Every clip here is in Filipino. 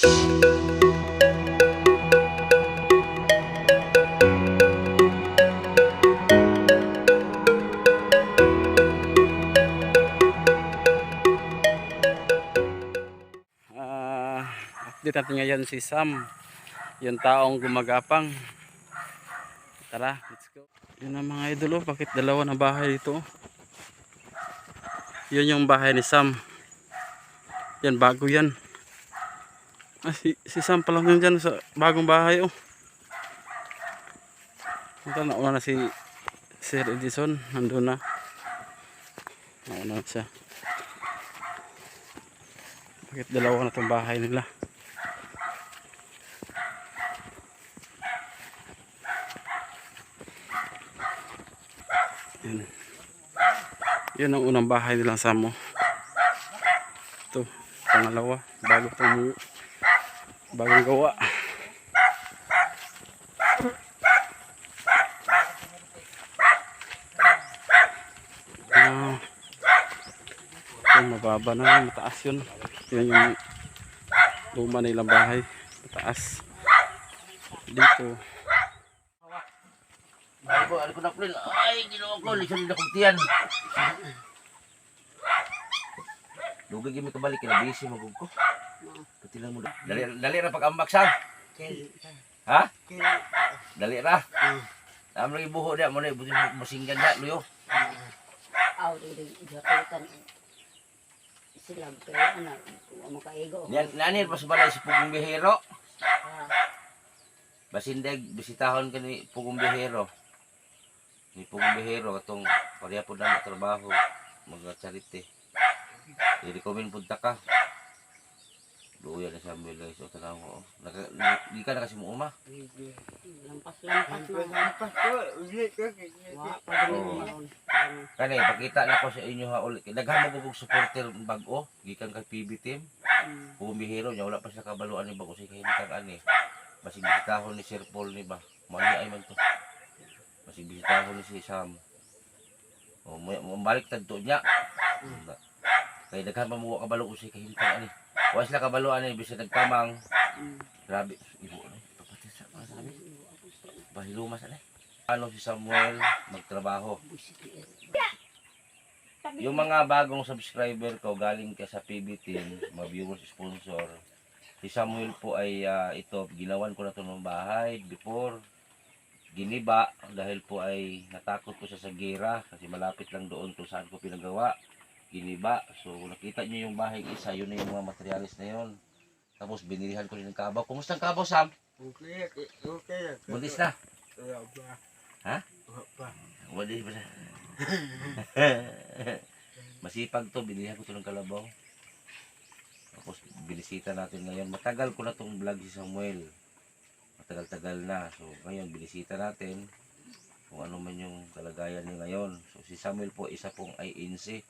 Ah, update natin ngayon si Sam, yung taong gumagapang. Tara, let's go. Yun ang mga idol, oh. bakit dalawa na bahay dito? Yun yung bahay ni Sam. Yan, bago yan. Ah, si, si Sam pa lang yun sa bagong bahay. Oh. Ito, nauna na si Sir Edison. Nandun na. Nauna na siya. Bakit dalawa na itong bahay nila? Yan. Yan ang unang bahay nilang samo. Ito, pangalawa. Bago itong bagong gawa. Ah, mababa na, mataas yun. Yan yung luma nilang bahay. Mataas. Dito. Ko, ano na kulin. Ay, ginawa ko. Lisan na kong tiyan. Lugay gimi kabalik. Kinabisi magug lang mo. Dali, dali ra pag-ambak sa. Ha? Dali ra. Tama lagi buho dia. Muna ibutin masinggan na. Luyo. aw di jakutan sila kaya ana makaigo Yan, nanir pa sa balay si Pugong Bihero. Basindag, bisitahon ka ni Pugong Bihero. Ni Pugong Bihero, katong pareha po na trabaho. Mga charity. I-recommend punta ka. Luya na sa guys. O tanaw ko. Naka, di ka na kasi mo uma. lampas lampas na lampas Kani, pakita na ko sa inyo ha ulit. Daghan mo kong supporter bago. Gikan kay PB team. Pugong Bihero niya. Wala pa siya kabaluan ni bago. Sige, kahintang ani. Basig bisitahon ni Sir Paul ni ba. Mali ay man to. Basig bisitahon ni si Sam. O, mo mo- balik tadto niya. Kay daghan pa mo kabalo ko si kahintang ani. Wa sila kabalo ani bisag nagkamang. Grabe, ibo ni. Papatid sa mga sabi. Ani. Ano si Samuel magtrabaho. Yung mga bagong subscriber ko galing ka sa PB Team, mga viewers sponsor. Si Samuel po ay ah, ito, ginawan ko na ito ng bahay before. Giniba dahil po ay natakot ko siya sa gira kasi malapit lang doon kung saan ko pinagawa. Giniba. So nakita niyo yung bahay isa, yun na yung mga materialis na yun. Tapos binilihan ko rin ng kabaw. Kumusta ang kabaw, Sam? Buntis na? Ha? Buntis ba siya? Masipag to, binilihan ko to ng kalabaw. Tapos binisita natin ngayon. Matagal ko na tong vlog si Samuel. Matagal-tagal na. So ngayon binisita natin kung ano man yung kalagayan niya ngayon. So si Samuel po isa pong INC.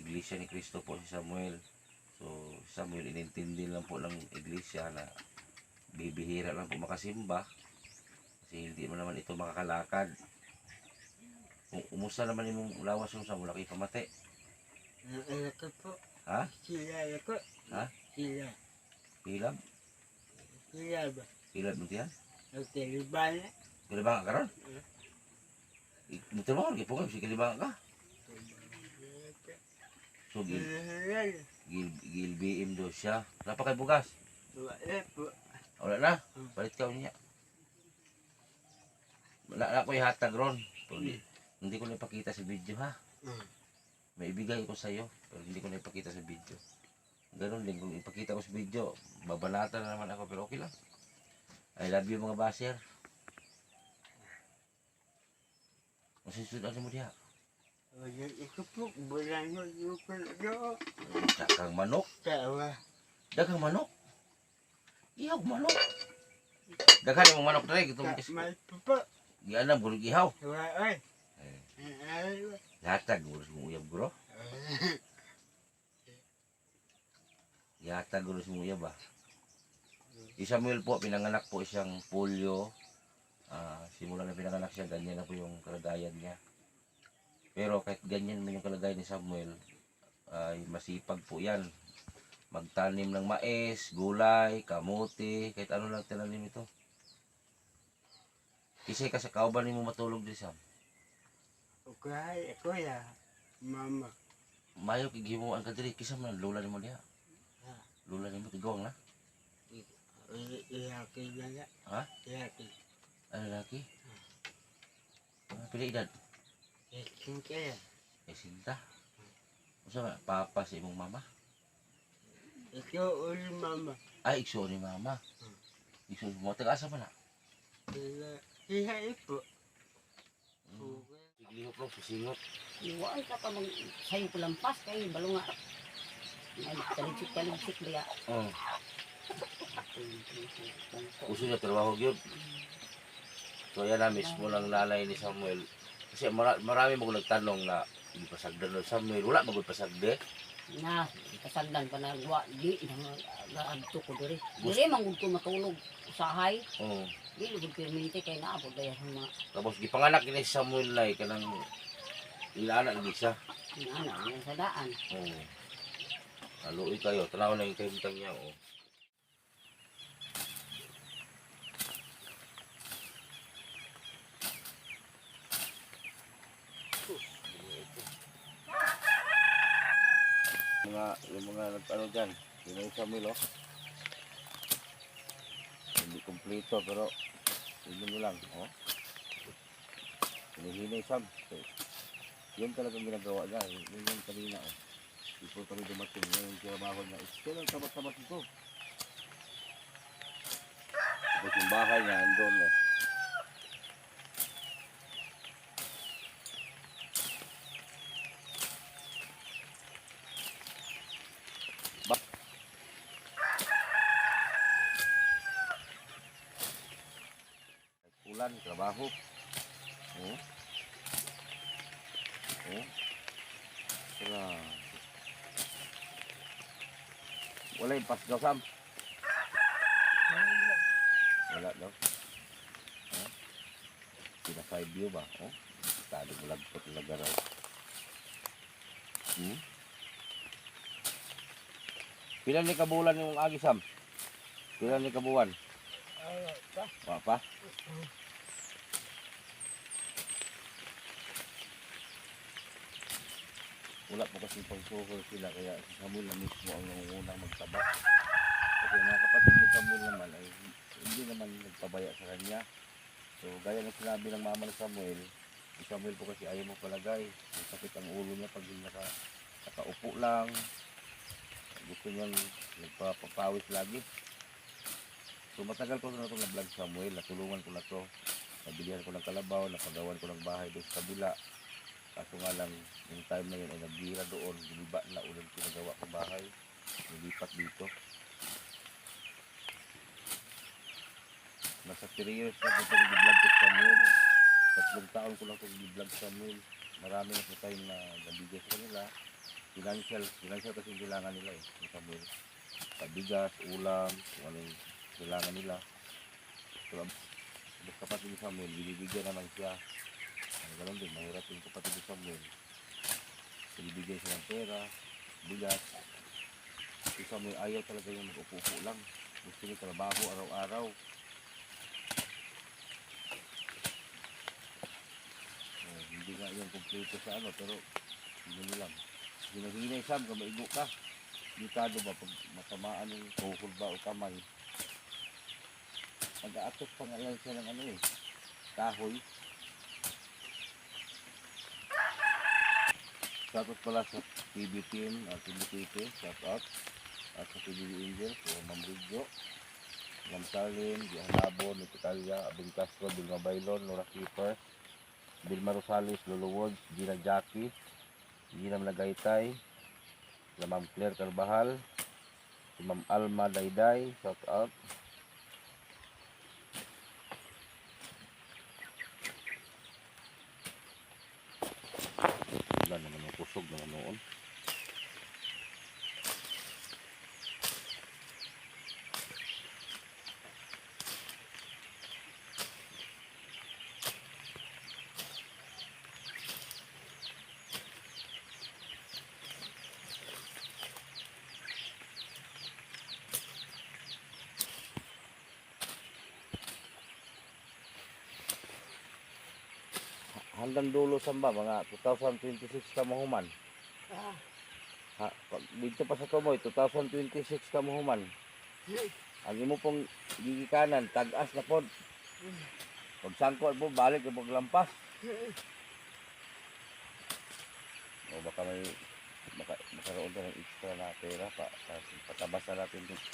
Iglesia ni Cristo po si Samuel. So si Samuel inintindi lang po ng iglesia na bibihira lang po makasimba. Kasi hindi mo naman ito makakalakad. Kung umusta naman yung lawas yung Samuel, laki pamati. Ha? Ha? Hilab? Hilab mo tiyan? Kalibangan ka ron? Mo, gipungan, si kalibangan ka. So, gil, gil, gil BM do siya. Napa kay bugas? Wala na, palit ka niya. Wala na ko ihatag ron. Di- hindi ko na ipakita sa video ha. May ibigay ko sa iyo, pero hindi ko na ipakita sa video. Ganon din, kung ipakita ko sa video, babalatan na naman ako, pero okay lang. I love you mga baser. Masusunod mo diha. Dagang manok. Dagang manok. Ihaw manok. Daghan yung manok dre gitu kasi. Di alam guro ihaw. Latag guro sa uyab guro. Yata guro sa uyab ba. Si Samuel po pinanganak po siyang polio. Ah, simula na pinanganak siya ganyan na po yung kalagayan niya. Pero kahit ganyan man yung kalagayan ni Samuel, ay masipag po yan. magtanim ng mais, gulay, kamote, kahit ano lang tinanim ito. Kisay ka sa kauban mo matulog din Sam. Okay, ako ya. Mama. Mayo kay gihimuan ka diri kisa man lola nimo diha. Ha. Lola nimo tigawang na. Iyaki na ya. Ha? Iyaki. Ano laki? Ano pila edad? Ikin kaya. Eh sinta. Usa ba papa sa imong mama? Ikaw uli mama. Ay igso ni mama. Igso mo taga asa man na? Iya. Iya ipo. Siglihok lang sisingot. Iwaan ka pa mag sayo ko lampas kay balo nga. Ay, taligsik-taligsik diya. Oh, uso niya trabaho gyud. So yan na mismo lang nanay ni Samuel. Kasi mara, marami mo nagtanong na hindi pasagdan ng Samuel. Wala magod pasagde. Na, kasagdan pa na gwa, di na gaadto ko diri. Diri mangud ko matulog usahay. Oh. Di lugod permente kay naabot daya sa mga Tapos gipanganak ni Samuel na kanang ilaana lagi siya. yan sa daan. Oh. Haluoy kayo. Tanaw na yung kaimtang niya. Oh. Mga yung mga ano dyan. Yun oh hindi kompleto pero yun mo lang oh. Hinihinay Sam so, yun talagang ginagawa niya. Yun yun yung kanina oh. Before kami dumating yun yung trabaho niya. Still ang tabat-tabat ito tapos yung bahay niya andun oh trabaho. Oh. Oh. Tara. Wala yung pas daw, Sam. Wala daw. Oh. Sina side view ba? Oh. Tado mo lagpot talaga raw. Hmm? Pila ni kabulan yung agi, Sam? Pila ni kabuwan? Wa pa? wala po kasi pagsuhol sila kaya si Samuel na mismo ang nangunguna magtaba. Kasi mga kapatid ni Samuel naman ay hindi naman nagpabaya sa kanya. So gaya ng sinabi ng mama ni Samuel si Samuel po kasi ayaw mo palagay ang sakit ang ulo niya pag naka, nakaupo lang. Gusto niyang nagpapawis lagi. So matagal ko na itong na-vlog si Samuel. Natulungan ko na to. Nabilihan ko ng kalabaw napagawan ko ng bahay doon sa kabila Kaso nga lang, yung time na yun ay nagbira doon, giniba na ulit pinagawa ko bahay. Nilipat dito. Nasa 3 years na po itong vlog ko sa Samuel. Tatlong taon ko lang itong vlog sa Samuel. Marami na po tayong na nabigay sa kanila. Financial, financial kasi kailangan nila eh, ni Samuel. Pabigas, ulam, kung ano yung kailangan nila. So, kapatid ni Samuel, binibigyan naman siya ang ganun din, mahirap yung kapatid ni Samuel. Binibigay siya ng pera, bigas. Si Samuel ayaw talaga yung mag-upo lang. Gusto niya trabaho araw-araw. Oh, hindi nga yung kompleto sa ano, pero hindi lang. Hinahinay Sam, kung maigo ka. Delikado ba pag matamaan yung tuhod ba o kamay. Mag-aatok pa nga lang siya ng ano eh, kahoy. Shoutout pala sa TV team, uh, TV TV, shoutout. At sa TV Angel, so Ma'am Ridjo, Ma'am Charlene, Dian Labo, Nititalia, Abing Castro, Bilma Bailon, Nora Keeper, Bilma Rosales, Lolo Woods, Gina Jackie, Gina Nagaytay, sa Ma'am Claire Carbahal, si Ma'am Alma Dayday, shoutout. Wala naman yung kusog naman noon. Hanggang dulo samba mga 2026 ka mahuman. Ah, Ha, pag dito pa sa Tumoy 2026 ka mahuman. Ang imo pong gigikanan tag-as na pod. Pag sangko mo balik yung paglampas. O baka may baka makaroon ka ng extra na pera pa, pa patabasa natin dito.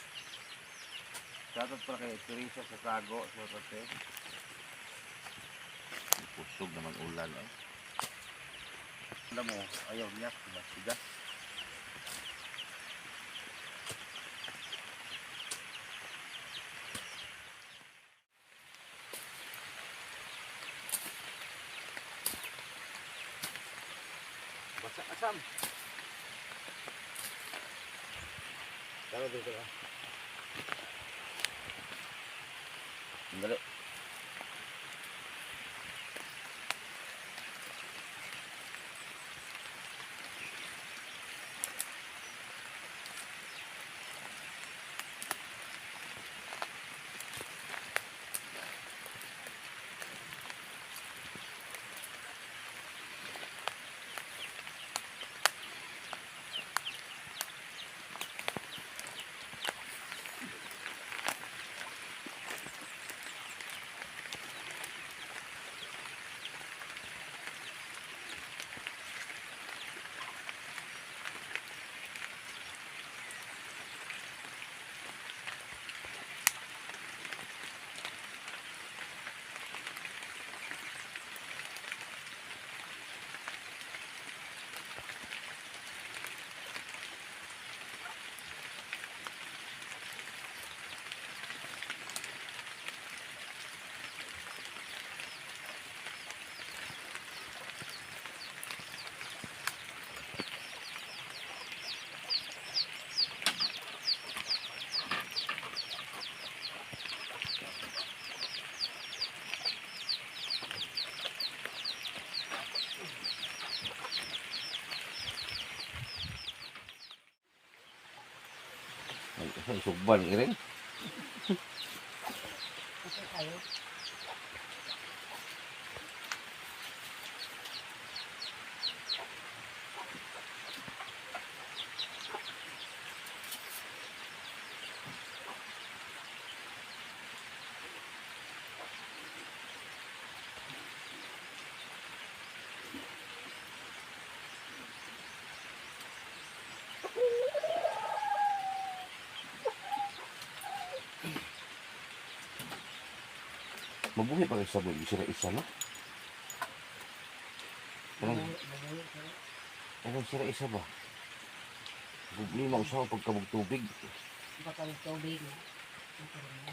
Shoutout para kay Teresa sa Sago, shoutout sa'yo. Pusog naman ulan eh. Alam mo, ayaw niya, masigas. Basta asam. Tara dito ka. Dali. Ay, ay, sugban iring. kasi Mabuhay pa kayo sa buhay, na isa na. Parang, parang sira isa ba? Problema ko sa pagkabog tubig. Baka yung tubig. Nakaroon na,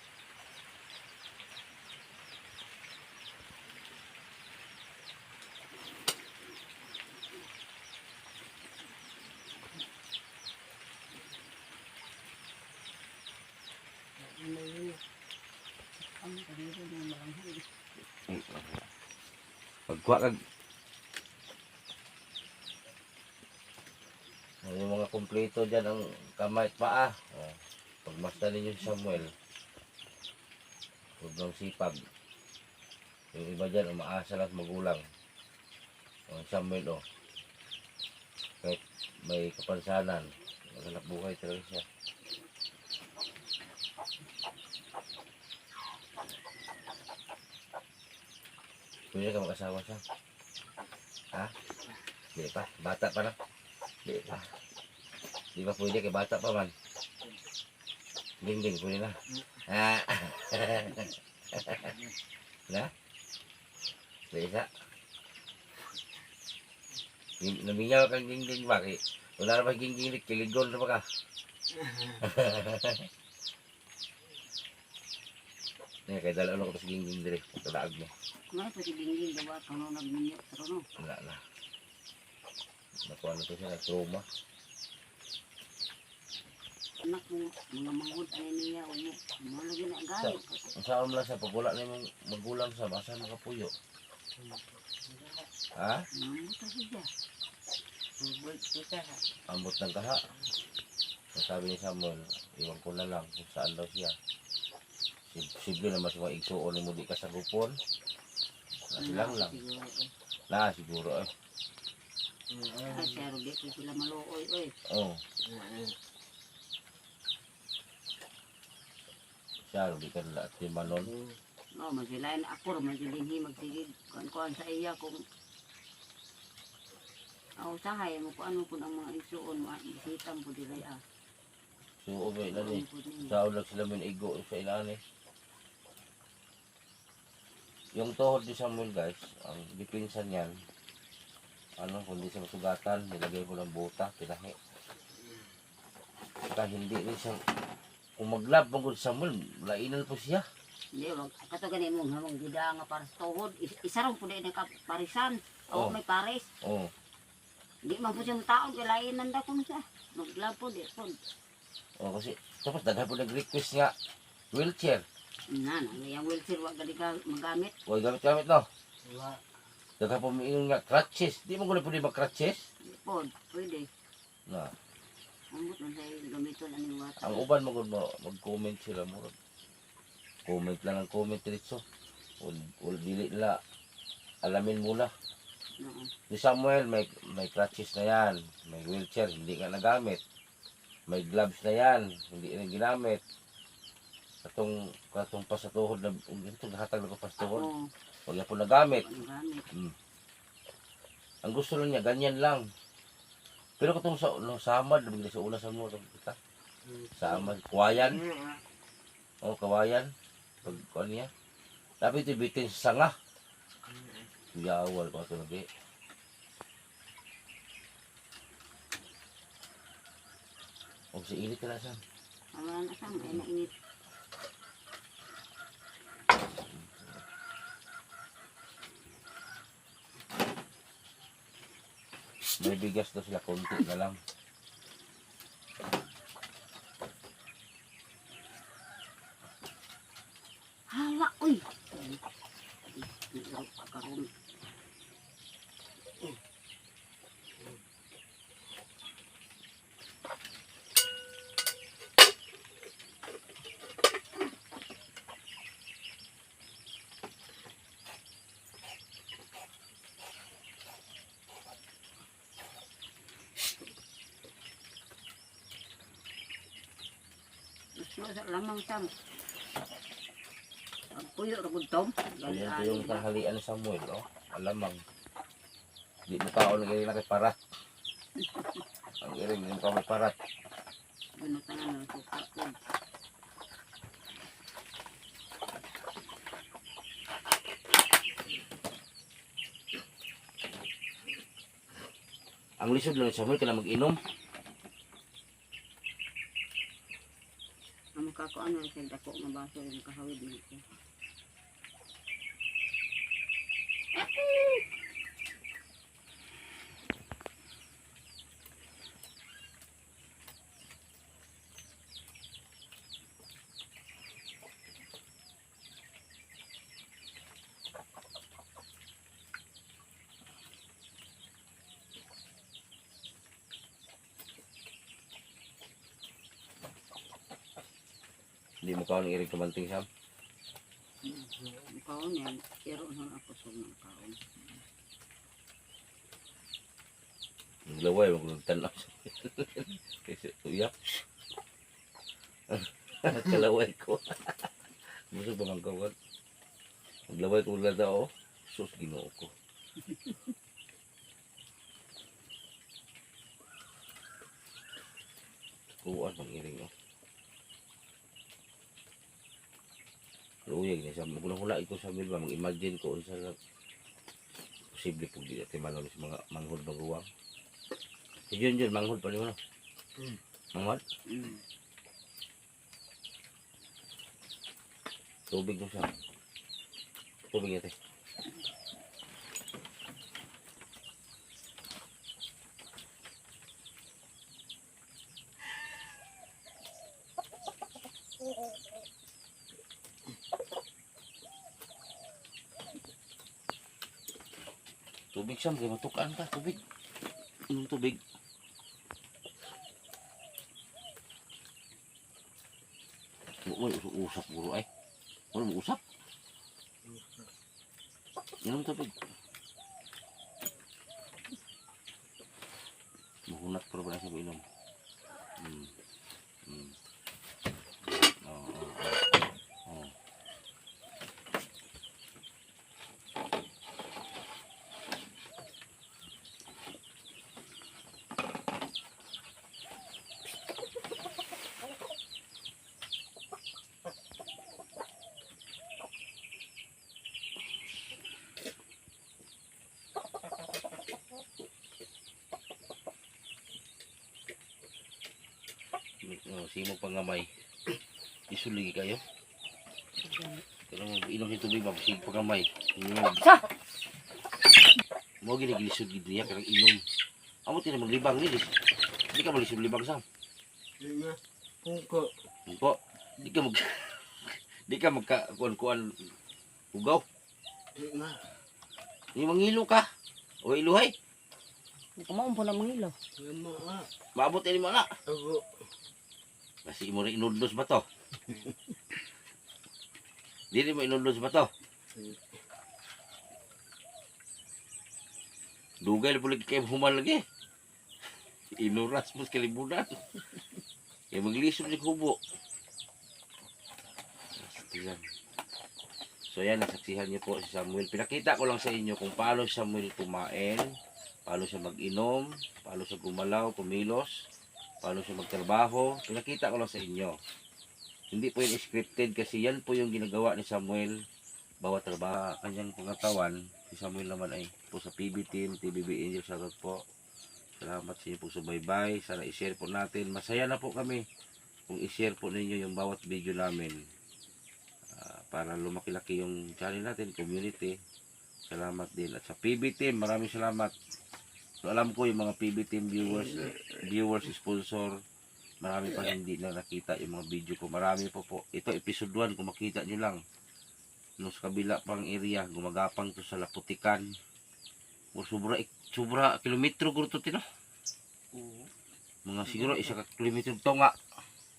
Pagkuha kag yung mga kumpleto dyan ang kamay at paa. Oh. Pagmasta ninyo si Samuel. Huwag ng sipag. Yung iba dyan, umaasa lang magulang. Ang Samuel, oh. Kahit may kapansanan, maghanap buhay talaga siya. Pwede ka mag-asawa siya. Ha? Di pa. Bata pa na. Di pa. Di ba pwede kay bata pa man? Ding ding, pwede na. Ha? na? Sa isa. Ning- Namingaw kang ding ding ba? Kay, wala na ba ding ding kiligon na ba ka? Nga kay dala ko to sige ging dire. Kadaag mo. May pa si Bingbing gawa kano nagminyo pero no. Wala na. Nakuha na to siya na trauma. Anak mo mga manghod ay niya o mo. Mo lagi na gayo. Ang saan mo lang sa pag wala na yung magulang sa asa makapuyo. Ha? Mo ta siya. Ambot ng kaha. Ang sabi ni Samuel, iwan ko na lang kung saan daw siya. Sib- Sible na mas mga igsuon mo di ka sa grupon. Na silang lang. Eh. Na siguro eh. Siya rin dito sila maluoy, oy. Oh. Siya, di ka na at manon. No, magilain ako, magilinhi, magsigig. Kuan-kuan sa iya kung Aw sahay mo kung ano po ang mga isuon mo, bisitan po dili ah. So, na ni. Ano po ninyo? Sa ulag sila min igo sa ilani. Yung tuhod ni Samuel guys, ang dipinsan niyan, ano, kung di siya masugatan, nilagay ko ng buta, tinahi. Saka hindi rin siya, kung maglab mo si Samuel, lainan po siya. Hindi, wag kato gani mo hamong gida nga para sa tuhod. Is- Isa po din ka parisan. Oh. O may pares. Oh, Di man po siya taon kay lain nanda ko siya. Maglab po di po. oh kasi, tapos daghan po nag-request nga, wheelchair. Na na, yung wheelchair wag gali ka magamit. Huwag gamit-gamit no. Daghan po mingon nga, crutches. Di mo ko na pwede mag-crutches. Di po, pwede. Na, Ambot man sa gamiton ani wata. ang uban mo mo mag-comment sila mo. Comment lang ang comment diretso. Ul, ul dili nila alamin muna. Oo. Si Samuel may may crutches na yan, may wheelchair hindi nga nagamit. May gloves na yan, hindi na ginamit. Katong katong pa sa tuhod na ito hatag ko pa sa tuhod. Oo, Wag na po nagamit. magamit. Ang gusto lang niya ganyan lang. Pero katong sa no, samad bigla sa una sa mo kita. Samad, kuwayan. Oh, kawayan. Pag kuan niya. Dapat ibitin sa sanga. Yawal pa ito nabi. O si init ka na siya. Wala na sang ay mainit. May bigas daw sila konti na lang. Hala, uy. Karon. Gusto sa lamang sam. Ang puyo ra gud tom. Ayan ito yung tanghalian ni Samuel. Oh. Alamang. Di mo kaon ng irin na kay parat. Ang irin, yung kami parat. Ano tangan na suka ko. Ang lisod lang ni Samuel kailangan mag-inom. Amo ka ko ano sa dako nga baso yung kahawid nito. Hindi mo kaon ng irin kamanting Sam. Ang kaon yan, pero na ako sa mga kaon. Naglaway, wag nang tanaw. Kasi tuyak. Kalaway ko. Gusto ba kang kawan? Naglaway ko lang daw. Sus, ginoo ko. Kuwan pang iring oh. Luyag niya sa mga hula ito sa bilba. Mag-imagine ko unsa na posible po di natin malaw sa mga manghod ng ruwang. Si Jun Jun, manghod pa niyo no? Manghod? Mm. Tubig mo siya. Tubig ate. Tubig siya, kaya matukaan ka, tubig. Inom tubig. Uy, usap guro ay. Wala mo usap? Inom tubig. Mahunat pero ba siya inom? Hmm. Oo, oo, oo. Oo. Oh, sino pangamay? Isuligi kayo? Pero mo inom yung tubig ba? Sige pangamay. Inom. Sa! Mo gini gilisod gid niya karang inom. Amo tira maglibang ni dis. Di ka malisod libang sam. Lima. Pungko. Ko. Di ka mag Di ka magka kuan-kuan ugaw. Lima. Ni mangilo ka. O iluhay. Kumaon po na nga. Maabot ini mo na. Ako. Kasi mo rin inudlos ba to? Dili mo inudlos ba to? Dugay na po lagi kayo human lagi. Inuras mo sa kalibunan. Kaya maglisod ni kubo. Ayan. So yan, nasaksihan niyo po si Samuel. Pinakita ko lang sa inyo kung paano si Samuel kumain, paano siya mag-inom, paano siya gumalaw, kumilos, paano siya magtrabaho. Pinakita ko lang sa inyo. Hindi po yun scripted kasi yan po yung ginagawa ni Samuel bawat trabaho. Kanyang pangatawan, si Samuel naman ay po sa PB Team, TBB Angel, shoutout po. Salamat sa inyo po bye Sana i-share po natin. Masaya na po kami kung i-share po ninyo yung bawat video namin. Ah, para lumaki-laki yung channel natin, community. Salamat din. At sa PB Team, maraming salamat. So, alam ko yung mga PB Team viewers, viewers, sponsor, marami pa hindi na nakita yung mga video ko. Marami po po. Ito, episode 1, kung makita nyo lang. No, sa kabila pang area, gumagapang to sa Laputikan. O sobra, sobra kilometro guro to tino. Mga siguro isa ka kilometro to nga.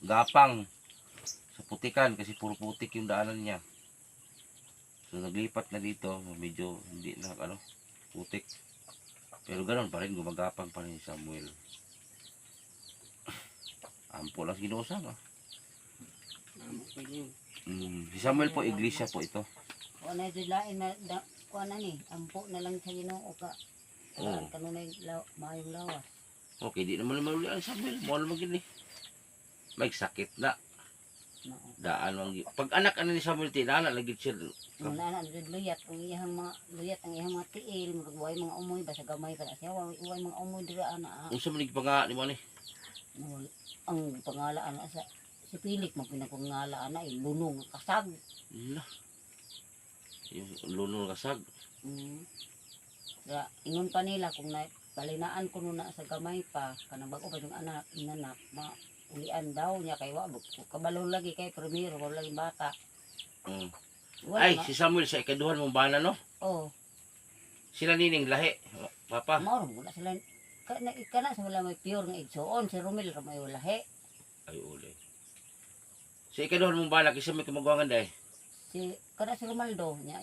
Gapang sa Putikan kasi puro putik yung daanan niya. So naglipat na dito, medyo hindi na ano, putik. Pero ganoon pa rin, gumagapang pa rin si Samuel. Ampo lang ginusa ah. Mm, si Samuel po, iglesia po ito. Kuha na ito lain na, da, kuha na ni, ampo na lang sa ginoo ka. Oo. Tagaan ka nun ay law, mayong lawas. Okay, di naman naman ulit ang Samuel. Mohal mo gini. May sakit na. Daan ang Pag anak ano ni Samuel, tinala lagi siya. Ang nana na luyat, ang iyang mga luyat, ang iyang mga tiil, magway mga umoy, basta gamay pa na siya, way way mga umoy dira ana. Kung sa manig pa nga, di mo ni. Wal- Ang pangalaan na sa si Pilik mo pinapangalaan na, eh, lunong kasag. Lah. Yung lunol kasag. Mm. Kaya ingon pa nila kung na balinaan ko na sa gamay pa, kanang bago pa yung anak, inanak, ma ulian daw niya kay wa kabalo lagi kay primero wala lagi bata. Mm. Wala Ay, ma- si Samuel sa ikaduhan mong bana, no? oh, Sila nining lahi. Papa. mao wala sila kana kana sa wala may pure nga igsoon si Romel ra may lahi. Ay, uli. Sa ikaduhan mong bana, kasi may kumagawangan dahi. Si kana si Romaldo niya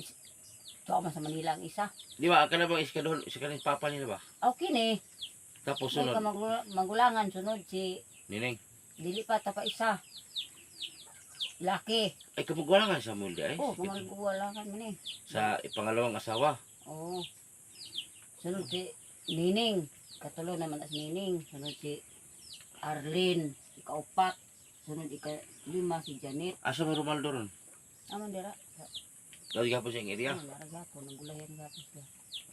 Tuwa sa Manila ang isa. Di ba, ang kanabang ikaduhan, si kanang papa nila ba? Okay ni. Tapos May sunod, ka magula- magulangan sunod si nining. Dili pa isa. Laki. Ay, kumagawangan si Samuel di ay. Oh, kumagulangan man eh. Sa pangalawang asawa. Oo. Sunod si Nining. Katulo naman as Nining. Sunod si Arlene. Ikaupat. Sunod ika lima si Janet. Asa mo Romaldo ron? Aman dira. Dali ka po sa area. Ano, narag hapon. Nagulayan hapon siya.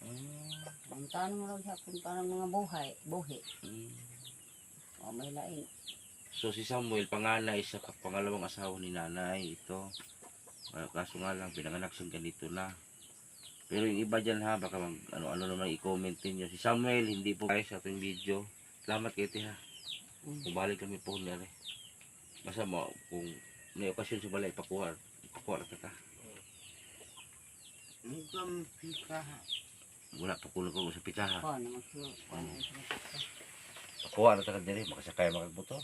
Ah, Ang tanong mo lang hapon parang mga buhay. Buhi. mm. O may lain. So si Samuel, panganay sa pangalawang asawa ni nanay. Ito. Ah, kaso nga lang, pinanganak siyang ganito na. Pero yung iba dyan ha, baka mag, ano, ano naman i-comment ninyo. Si Samuel, hindi po guys sa ating video. Salamat kayo ha. Mm. Bumalik kami po na rin. Basta mo, kung may okasyon sa balay, ipakuha. Ipakuha ka. Mukhang pika. Wala pa kulang ko sa pitaha. Kuha naman siya. Pakuha na ka din makasakay makagbuto.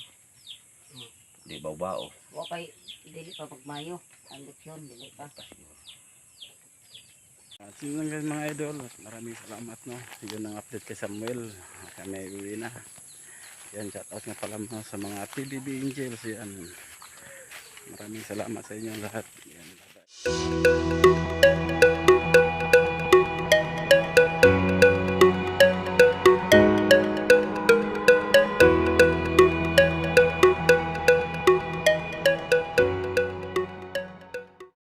Di bao-bao. Wa kay dili pa pagmayo. Ang leksyon dili pa. At yun lang mga idol. Maraming salamat no. Yun ang update kay Samuel. Kami uwi na. Yan, shoutout nga pala mga sa mga PBB Angels. Yan. Maraming salamat sa inyo lahat. Yan, bye-bye.